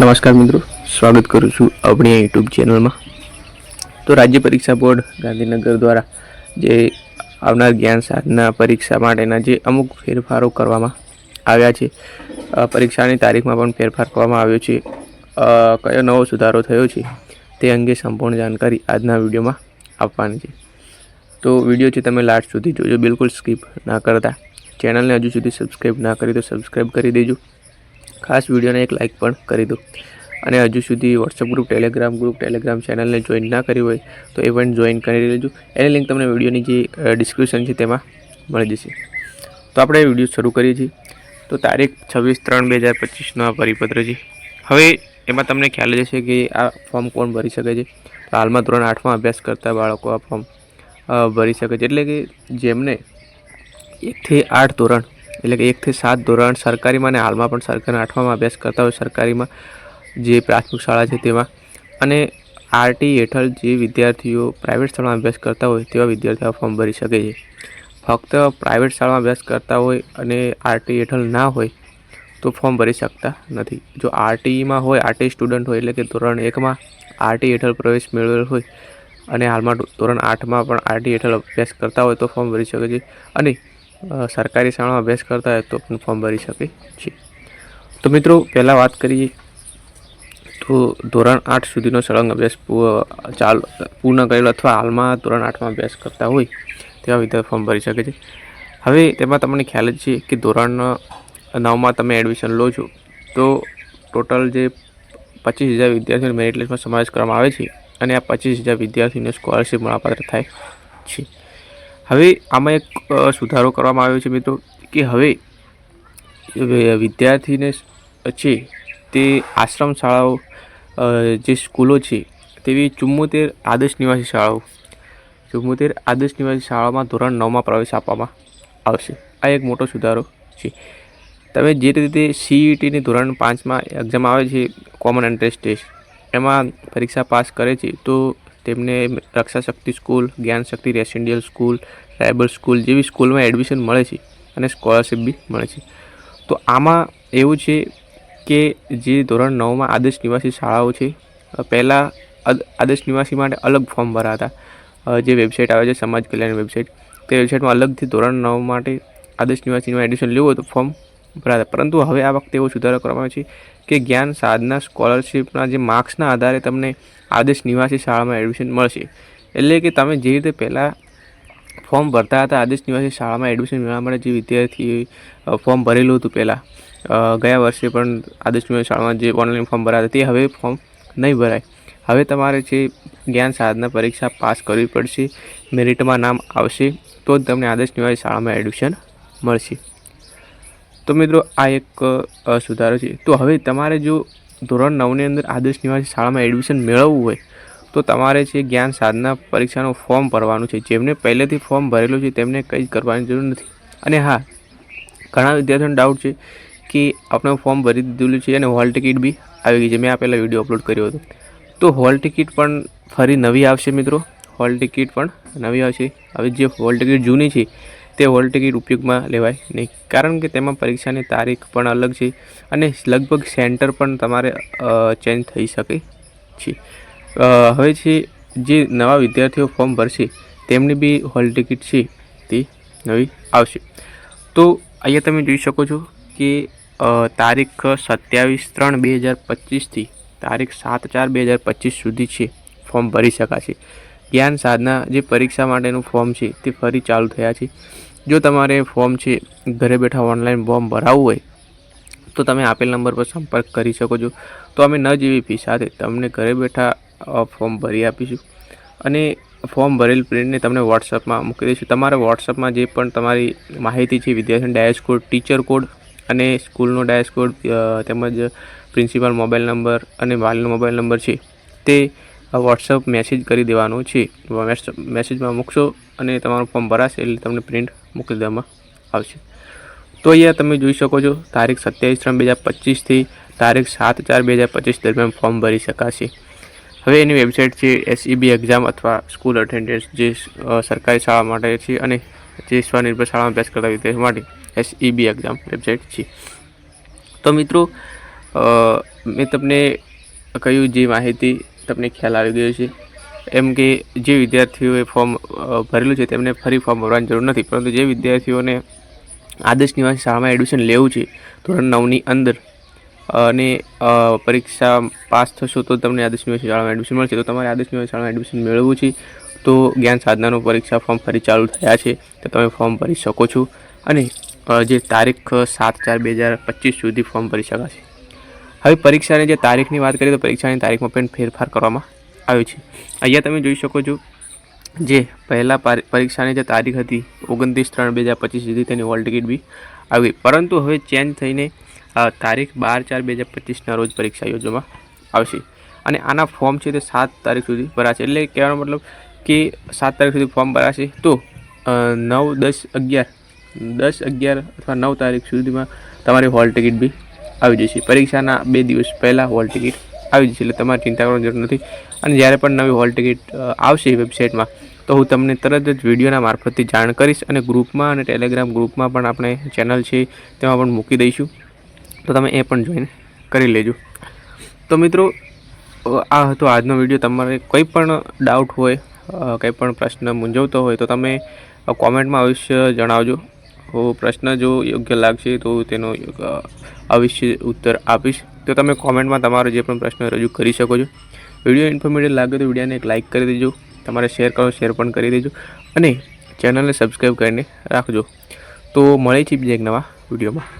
નમસ્કાર મિત્રો, સ્વાગત કરું છું આપણી યુટ્યુબ ચેનલમાં તો રાજ્ય પરીક્ષા બોર્ડ ગાંધીનગર દ્વારા જે આવનાર જ્ઞાન સાધના પરીક્ષા માટેના જે અમુક ફેરફારો કરવામાં આવ્યા છે પરીક્ષાની તારીખમાં પણ ફેરફાર કરવામાં આવ્યો છે. કયો નવો સુધારો થયો છે તે અંગે સંપૂર્ણ જાણકારી આજના વિડીયોમાં આપવાની છે. તો વીડિયો છે તમે લાસ્ટ સુધી જોજો, બિલકુલ સ્કીપ ના કરતા. ચેનલને હજુ સુધી સબસ્ક્રાઈબ ના કરી તો સબસ્ક્રાઈબ કરી દેજો. ખાસ વિડીયોને એક લાઇક પણ કરી દો. અને હજુ સુધી WhatsApp group Telegram group Telegram ચેનલને જોઈન ના કરી હોય તો એ પણ જોઈન કરી લેજો. એની લિંક તમને વિડીયોની જે ડિસ્ક્રિપ્શન છે તેમાં મળી જશે. તો આપણે વીડિયો શરૂ કરીએ છીએ. તો તારીખ છવ્વીસ ત્રણ બે હજાર પચીસનો આ પરિપત્ર છે. હવે એમાં તમને ખ્યાલ જ છે કે આ ફોર્મ કોણ ભરી શકે છે. તો હાલમાં ધોરણ આઠમાં અભ્યાસ કરતા બાળકો આ ફોર્મ ભરી શકે છે. એટલે કે જેમને એકથી આઠ ધોરણ એટલે કે એકથી સાત ધોરણ સરકારીમાં અને હાલમાં પણ સરકારી આઠમામાં અભ્યાસ કરતા હોય સરકારીમાં જે પ્રાથમિક શાળા છે તેમાં. અને આરટી હેઠળ જે વિદ્યાર્થીઓ પ્રાઇવેટ શાળામાં અભ્યાસ કરતા હોય તેવા વિદ્યાર્થીઓ ફોર્મ ભરી શકે છે. ફક્ત પ્રાઇવેટ શાળામાં અભ્યાસ કરતા હોય અને આરટી હેઠળ ના હોય તો ફોર્મ ભરી શકતા નથી. જો આરટીઈમાં હોય, આરટી સ્ટુડન્ટ હોય એટલે કે ધોરણ એકમાં આરટી હેઠળ પ્રવેશ મેળવેલ હોય અને હાલમાં ધોરણ આઠમાં પણ આરટી હેઠળ અભ્યાસ કરતા હોય તો ફોર્મ ભરી શકે છે. અને સરકારી શાળામાં અભ્યાસ કરતા હોય તો પણ ફોર્મ ભરી શકે. છે તો મિત્રો, પહેલાં વાત કરીએ તો ધોરણ આઠ સુધીનો સળંગ અભ્યાસ ચાલ, પૂર્ણ કરેલો અથવા હાલમાં ધોરણ આઠમાં અભ્યાસ કરતા હોય તેવા વિદ્યાર્થી ફોર્મ ભરી શકે છે. હવે તેમાં તમને ખ્યાલ જ છે કે ધોરણ નવમાં તમે એડમિશન લો છો, તો ટોટલ જે પચીસ હજાર વિદ્યાર્થીઓને મેરિટ લિસ્ટમાં સમાવેશ કરવામાં આવે છે અને આ પચીસ હજાર વિદ્યાર્થીઓને સ્કોલરશીપ મળવાપાત્ર થાય છે. હવે આમાં એક સુધારો કરવામાં આવ્યો છે મિત્રો, કે હવે વિદ્યાર્થીને છે તે આશ્રમ શાળાઓ જે સ્કૂલો છે તેવી ચુમ્મોતેર આદર્શ નિવાસી શાળાઓ, ચુમ્મોતેર આદર્શ નિવાસી શાળામાં ધોરણ નવમાં પ્રવેશ આપવામાં આવશે. આ એક મોટો સુધારો છે. તમે જે રીતે સીઈટીની ધોરણ પાંચમાં એક્ઝામ આવે છે કોમન એન્ટ્રન્સ ટેસ્ટ એમાં પરીક્ષા પાસ કરે છે, તો તેમને Raksha Shakti school Gyan Shakti residential school tribal school જેવી સ્કૂલમાં એડમિશન મળે છે અને સ્કોલરશિપ બી મળે છે. તો આમાં એવું છે કે જે ધોરણ નવમાં આદર્શ નિવાસી શાળાઓ છે પહેલાં આદર્શ નિવાસી માટે અલગ ફોર્મ ભરાતા જે વેબસાઇટ આવે છે, સમાજ કલ્યાણ વેબસાઇટ. તે વેબસાઇટમાં અલગથી ધોરણ નવ માટે આદર્શ નિવાસીમાં એડમિશન લેવું તો ફોર્મ ભરાતા. પરંતુ હવે આ વખતે એવો સુધારો કરવામાં આવ્યો છે કે જ્ઞાન સાધના સ્કોલરશિપના જે માર્ક્સના આધારે તમને આદર્શ નિવાસી શાળામાં એડમિશન મળશે. એટલે કે તમે જે રીતે પહેલાં ફોર્મ ભરતા હતા આદેશ નિવાસી શાળામાં એડમિશન મેળવવા માટે જે વિદ્યાર્થી ફોર્મ ભરેલું હતું પહેલાં. ગયા વર્ષે પણ આદર્શ નિવાસી શાળામાં જે ઓનલાઈન ફોર્મ ભરાતા તે હવે ફોર્મ નહીં ભરાય. હવે તમારે જે જ્ઞાન સાધના પરીક્ષા પાસ કરવી પડશે, મેરિટમાં નામ આવશે, તો જ તમને આદર્શ નિવાસી શાળામાં એડમિશન મળશે. તો મિત્રો આ એક સુધારો છે. તો હવે તમારે જો ધોરણ નવની અંદર આદર્શ નિવાસી શાળામાં એડમિશન મેળવવું હોય તો તમારે છે જ્ઞાન સાધના પરીક્ષાનું ફોર્મ ભરવાનું છે, જેમને પહેલેથી ફોર્મ ભરેલું છે, તેમને કંઈ કરવાની જરૂર નથી. અને હા, ઘણા વિદ્યાર્થીઓને ડાઉટ છે કે આપણે ફોર્મ ભરી દીધેલું છે અને હોલ ટિકિટ બી આવી ગઈ છે. મેં આ પહેલાં વીડિયો અપલોડ કર્યો હતો. તો હોલ ટિકિટ પણ ફરી નવી આવશે મિત્રો. હોલ ટિકિટ પણ નવી આવશે. હવે જે હોલ ટિકિટ જૂની છે, તે હોલ ટિકિટ ઉપયોગમાં લેવાય નહીં. કારણ કે તેમાં પરીક્ષાની તારીખ પણ અલગ છે અને લગભગ સેન્ટર પણ તમારે ચેન્જ થઈ શકે છે. હવે છે જે નવા વિદ્યાર્થીઓ ફોર્મ ભરશે, તેમની બી હોલ ટિકિટ છે તે નવી આવશે. તો અહીંયા તમે જોઈ શકો છો કે તારીખ સત્યાવીસ ત્રણ બે હજાર પચીસથી તારીખ સાત ચાર બે હજાર પચીસ સુધી છે ફોર્મ ભરી શકાશે. જ્ઞાન સાધના જે પરીક્ષા માટેનું ફોર્મ છે તે ફરી ચાલુ થયા છે. જો તમારે ફોર્મ છે, ઘરે બેઠા ઓનલાઈન ફોર્મ ભરાવવું હોય, તો તમે આપેલ નંબર પર સંપર્ક કરી શકો છો. તો અમે ન જેવી ફી સાથે તમને ઘરે બેઠા ફોર્મ ભરી આપીશું. અને ફોર્મ ભરેલ પ્રિન્ટને તમને વોટ્સઅપમાં મૂકી દઈશું. તમારે વોટ્સઅપમાં જે પણ તમારી માહિતી છે, વિદ્યાર્થીનો ડાયસ કોડ ટીચર કોડ અને સ્કૂલનો ડાયસ કોડ તેમજ પ્રિન્સિપાલ મોબાઈલ નંબર અને વાલનો મોબાઈલ નંબર છે, તે વોટ્સઅપ મેસેજ કરી દેવાનો છે. મેસેજમાં મૂકશો અને તમારું ફોર્મ ભરાશે એટલે તમને પ્રિન્ટ મોકલી દેવામાં આવશે. તો અહીંયા તમે જોઈ શકો છો, તારીખ સત્યાવીસ ત્રણ બે હજાર પચીસથી તારીખ સાત ચાર બે હજાર પચીસ દરમિયાન ફોર્મ ભરી શકાશે. હવે એની વેબસાઇટ છે એસઈબી એક્ઝામ અથવા સ્કૂલ અટેન્ડન્સ જે સરકારી શાળા માટે છે અને જે સ્વનિર્ભર શાળામાં અભ્યાસ કરતા વિદ્યાર્થીઓ માટે એસઈબી એક્ઝામ વેબસાઇટ છે. તો મિત્રો મેં તમને કહ્યું જે માહિતી તમને ખ્યાલ આવી ગયો છે. એમ કે જે વિદ્યાર્થીઓએ ફોર્મ ભરેલું છે તેમને ફરી ફોર્મ ભરવાની જરૂર નથી. પરંતુ જે વિદ્યાર્થીઓને આદર્શ નિવાસી શાળામાં એડમિશન લેવું છે ધોરણ નવની અંદર અને પરીક્ષા પાસ થશો તો તમને આદર્શ શાળામાં એડમિશન મળશે. તો તમારે આદર્શ નિવાસી શાળામાં એડમિશન મેળવવું છે. તો જ્ઞાન સાધનાનું પરીક્ષા ફોર્મ ફરી ચાલુ થયા છે. તો તમે ફોર્મ ભરી શકો છો. અને જે તારીખ સાત ચાર બે હજાર પચીસ સુધી ફોર્મ ભરી શકાશે. હવે પરીક્ષાની જે તારીખની વાત કરીએ તો પરીક્ષાની તારીખમાં પણ ફેરફાર કરવામાં આવ્યો છે. અહીંયા તમે જોઈ શકો છો જે પહેલાં પારી- પરીક્ષાની જે તારીખ હતી ઓગણત્રીસ ત્રણ બે હજાર પચીસ સુધી તેની હોલ ટિકિટ બી આવી. પરંતુ હવે ચેન્જ થઈને તારીખ બાર ચાર બે હજાર પચીસના રોજ પરીક્ષા યોજવામાં આવશે. અને આના ફોર્મ છે તે સાત તારીખ સુધી ભરાશે. એટલે કહેવાનો મતલબ કે સાત તારીખ સુધી ફોર્મ ભરાશે તો નવ, દસ, અગિયાર દસ, અગિયાર અથવા નવ તારીખ સુધીમાં તમારી હોલ ટિકિટ બી આવી જશે. પરીક્ષાના બે દિવસ પહેલાં હોલ ટિકિટ આવી જશે. એટલે તમારે ચિંતા કરવાની જરૂર નથી. અને જ્યારે પણ નવી હોલ ટિકિટ આવશે વેબસાઇટમાં તો હું તમને તરત જ વિડીયોના મારફતથી જાણ કરીશ અને ગ્રુપમાં અને ટેલિગ્રામ ગ્રુપમાં પણ આપણે ચેનલ છે, તેમાં પણ મૂકી દઈશું. તો તમે એ પણ જોઈન કરી લેજો. તો મિત્રો આ હતો આજનો વીડિયો. તમારે કોઈ પણ ડાઉટ હોય કંઈ પણ પ્રશ્ન મૂંઝવતો હોય તો તમે કોમેન્ટમાં અવશ્ય જણાવજો. પ્રશ્ન જો યોગ્ય લાગશે તો તેનો અવશ્ય ઉત્તર આપીશ. તો તમે કોમેન્ટમાં તમારો જે પણ પ્રશ્ન રજૂ કરી શકો છો. વીડિયો ઇન્ફોર્મેટિવ લાગે તો વિડીયોને એક લાઇક કરી દેજો. તમારે શેર કરો, શેર પણ કરી દેજો. અને ચેનલને સબસ્ક્રાઈબ કરીને રાખજો. તો મળે છે બીજા એક નવા વિડીયોમાં.